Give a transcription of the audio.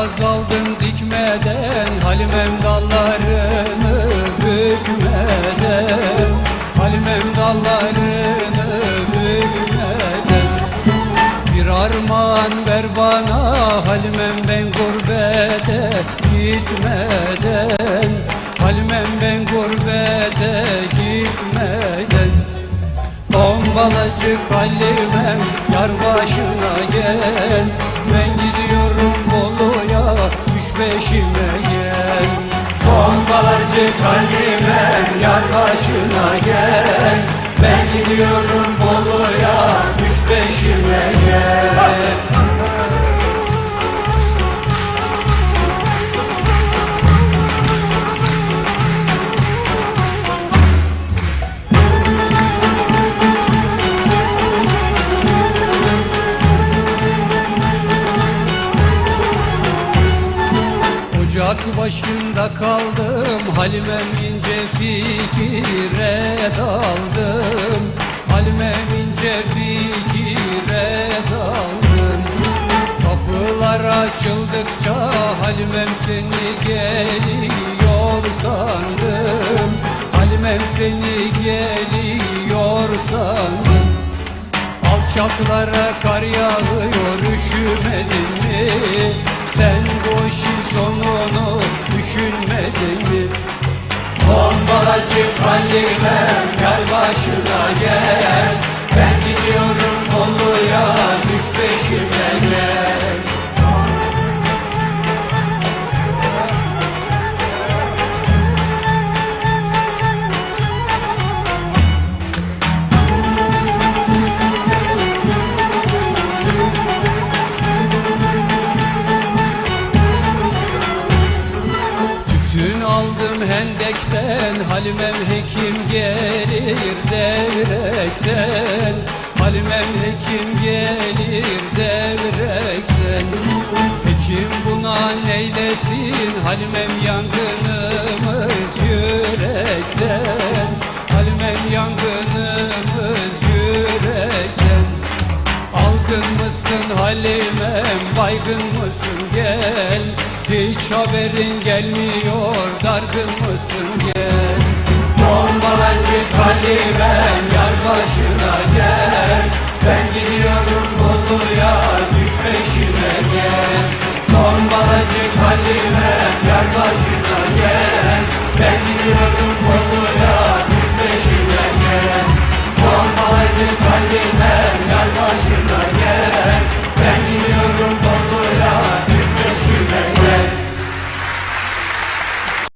azaldım dikmeden Halimem dallarını bükmeden. Halimem dallarını bükmeden. Bir armağan ver bana Halimem ben gurbete gitmeden. Halimem ben gurbete gitmeden. Tombalacık Halimem yar başına gel. Ben gel Ben gidiyorum başında kaldım. Halimem ince fikire daldım. Halimem ince fikire daldım. Kapılar açıldıkça Halimem seni geliyor sandım. Halimem seni geliyor sandım. Alçaklara kar yağıyor üşümedin Bombalacık Halimem gel başına gel aldım hendekten Halimem hekim gelir devrekten? Halimem hekim gelir devrekten? Hekim buna neylesin? Halimem yangınımız yürekten. Halimem yangınımız yürekten. Algın mısın Halimem baygın mısın? Gel. Hiç haberin gelmiyor. Dargın mısın? Gel. Bombalacık Halimem yar başına gel. Ben gidiyorum Bolu'ya. Düş peşime gel. Bombalacık Halimem